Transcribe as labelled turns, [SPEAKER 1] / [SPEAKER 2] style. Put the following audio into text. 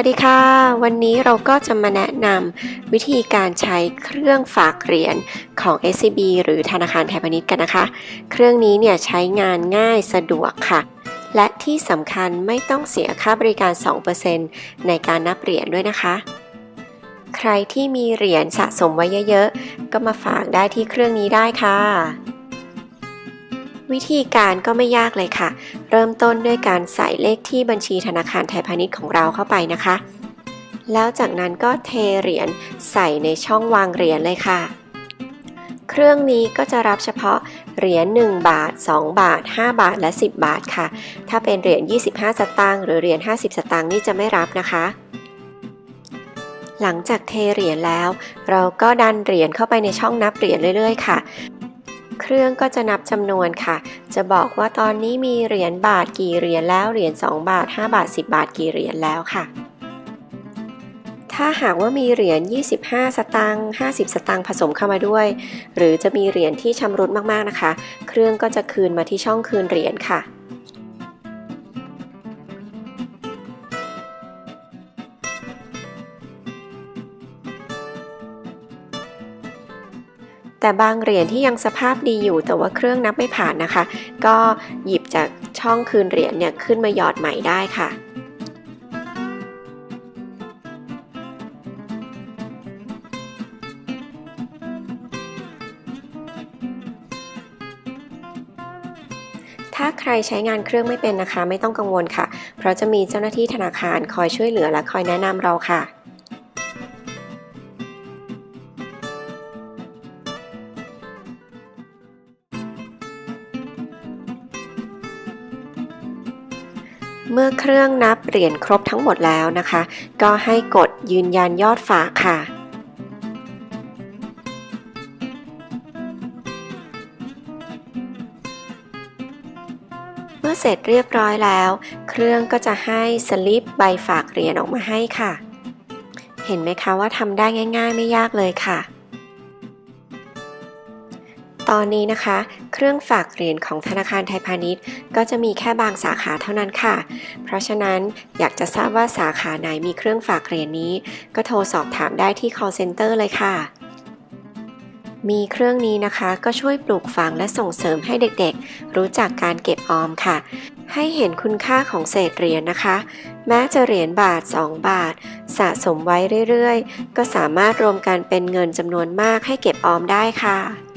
[SPEAKER 1] วัสดีค่ะ วันนี้เราก็จะมาแนะนำวิธีการใช้เครื่องฝากเหรียญของ SCB หรือธนาคารไทยพาณิชย์กันนะคะ เครื่องนี้เนี่ยใช้งานง่ายสะดวกค่ะ และที่สำคัญไม่ต้องเสียค่าบริการ 2%ในการนับเหรียญด้วยนะคะ ใครที่มีเหรียญสะสมไว้เยอะๆ ก็มาฝากได้ที่เครื่องนี้ได้ค่ะ วิธีการก็ไม่ยากเลยค่ะ เริ่มต้นด้วยการใส่เลขที่บัญชีธนาคารไทยพาณิชย์ของเราเข้าไปนะคะ แล้วจากนั้นก็เทเหรียญใส่ในช่องวางเหรียญเลยค่ะ เครื่องนี้ก็จะรับเฉพาะเหรียญ1บาท 2 บาท 5 บาทและ 10 บาทค่ะ ถ้าเป็นเหรียญ25 สตางค์หรือเหรียญ50 สตางค์นี่จะไม่รับนะคะหลังจากเทเหรียญแล้ว เราก็ดันเหรียญเข้าไปในช่องนับเหรียญเรื่อย ๆ ค่ะ รื่องก็จะนับจำนวนค่ะ จะบอกว่าตอนนี้มีเหรียญบาทกี่เหรียญแล้ว เหรียญ2บาท 5 บาท 10 บาทกี่เหรียญแล้วค่ะ ถ้าหากว่ามีเหรียญ 25 สตางค์ 50 สตางค์ผสมเข้ามาด้วย หรือจะมีเหรียญที่ชำรุดมากๆนะคะ เครื่องก็จะคืนมาที่ช่องคืนเหรียญค่ะ แต่บางเหรียญที่ยังสภาพดีอยู่แต่ว่าเครื่องนับไม่ผ่านนะคะ ก็หยิบจากช่องคืนเหรียญเนี่ยขึ้นมาหยอดใหม่ได้ค่ะถ้าใครใช้งานเครื่องไม่เป็นนะคะ ไม่ต้องกังวลค่ะ เพราะจะมีเจ้าหน้าที่ธนาคารคอยช่วยเหลือและคอยแนะนำเราค่ะ เมื่อเครื่องนับเหรียญครบทั้งหมดแล้วนะคะ ก็ให้กดยืนยันยอดฝากค่ะ เมื่อเสร็จเรียบร้อยแล้ว เครื่องก็จะให้สลิปใบฝากเหรียญออกมาให้ค่ะ เห็นไหมคะว่าทำได้ง่าย ๆ ไม่ยากเลยค่ะ ตอนนี้นะคะ เครื่องฝากเหรียญของธนาคารไทยพาณิชย์ ก็จะมีแค่บางสาขาเท่านั้นค่ะ เพราะฉะนั้นอยากจะทราบว่าสาขาไหนมีเครื่องฝากเหรียญนี้ ก็โทรสอบถามได้ที่ call center เลยค่ะ มีเครื่องนี้นะคะก็ช่วยปลูกฝังและส่งเสริมให้เด็กๆ รู้จักการเก็บออมค่ะ ให้เห็นคุณค่าของเศษเหรียญนะคะ แม้จะเหรียญบาท 2 บาท สะสมไว้เรื่อยๆ ก็สามารถรวมกันเป็นเงินจำนวนมากให้เก็บออมได้ค่ะ